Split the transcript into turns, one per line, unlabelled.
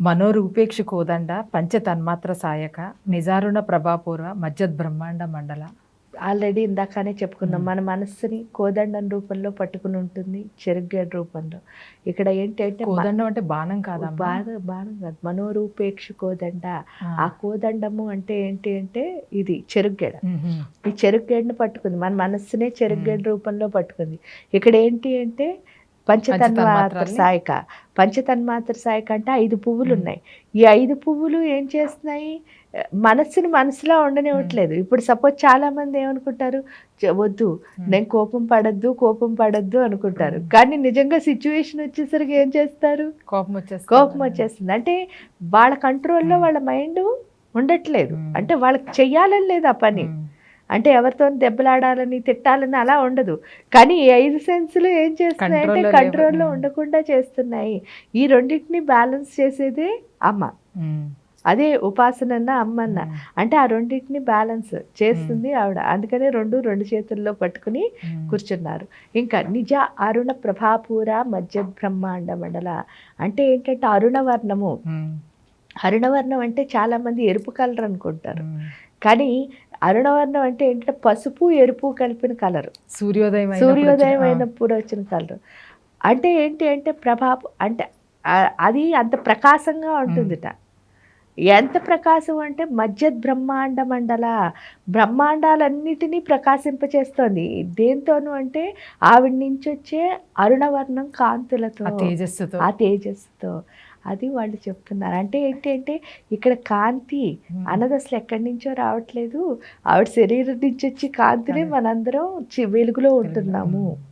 మనోరూపేక్ష కోదండ పంచ తన్మాత్ర సాయక నిజారుణ ప్రభాపూర్వ మధ్యద్ బ్రహ్మాండ మండల.
ఆల్రెడీ ఇందాకనే చెప్పుకున్నాం మన మనస్సుని కోదండం రూపంలో పట్టుకుని ఉంటుంది చెరుగ్గేడు రూపంలో. ఇక్కడ ఏంటంటే
కోదండం అంటే బాణం కాదమ్మా.
బాగా బాణం కాదు మనోరూపేక్ష కోదండ
ఆ.
కోదండము అంటే ఏంటి అంటే ఇది చెరుగ్గెడ. ఈ చెరుగ్గేడుని పట్టుకుంది మన మనస్సునే చెరుగ్గేడు రూపంలో పట్టుకుంది. ఇక్కడ ఏంటి అంటే పంచతన్మాత్ర? సాయక. పంచతన్మాత్ర సాయక అంటే ఐదు పువ్వులు ఉన్నాయి. ఈ ఐదు పువ్వులు ఏం చేస్తున్నాయి? మనస్సుని మనసులో ఉండనివ్వట్లేదు. ఇప్పుడు సపోజ్ చాలా మంది ఏమనుకుంటారు? "చ- వద్దు. నేను కోపం పడద్దు కోపం పడద్దు అనుకుంటారు. కానీ నిజంగా సిచ్యువేషన్ వచ్చేసరికి ఏం చేస్తారు?
కోపం వచ్చేస్తుంది.
కోపం వచ్చేస్తుంది. అంటే వాళ్ళ కంట్రోల్లో వాళ్ళ మైండ్ ఉండట్లేదు. అంటే వాళ్ళకి చెయ్యాలని లేదు ఆ పని. అంటే ఎవరితో దెబ్బలాడాలని తిట్టాలని అలా ఉండదు కానీ ఈ ఐదు సెన్సులు ఏం చేస్తున్నాయి అంటే కంట్రోల్లో. ఉండకుండా చేస్తున్నాయి ఈ రెండింటిని బ్యాలెన్స్ చేసేదే అమ్మ
మ్మ్.
అదే ఉపాసనన్న అమ్మన్న
మ్మ్.
అంటే ఆ రెండింటిని బ్యాలెన్స్ చేస్తుంది ఆవిడ అందుకనే రెండు రెండు చేతుల్లో పట్టుకుని. కూర్చున్నారు ఇంకా నిజ అరుణ ప్రభాపూర మధ్య బ్రహ్మాండ మండల అంటే ఏంటంటే అరుణవర్ణము. అరుణవర్ణం అంటే చాలా మంది ఎరుపు కలర్ అనుకుంటారు. కానీ అరుణవర్ణం అంటే ఏంటంటే పసుపు ఎరుపు కలిపిన కలర్.
సూర్యోదయం
సూర్యోదయం అయినప్పుడు వచ్చిన కలర్. అంటే ఏంటి అంటే ప్రభావం అంటే అది అంత ప్రకాశంగా ఉంటుందిట. ఎంత ప్రకాశం అంటే మధ్య బ్రహ్మాండ మండల. బ్రహ్మాండాలన్నిటినీ ప్రకాశింపచేస్తోంది. దేంతోనూ అంటే ఆవిడ నుంచి వచ్చే అరుణవర్ణం కాంతులతో.
తేజస్సుతో.
ఆ తేజస్సుతో. అది వాళ్ళు చెప్తున్నారు. అంటే ఏంటంటే ఇక్కడ కాంతి. అన్నది అసలు ఎక్కడి నుంచో రావట్లేదు. ఆవిడ శరీరం నుంచి వచ్చి కాంతినే. మనందరం వెలుగులో. ఉంటున్నాము.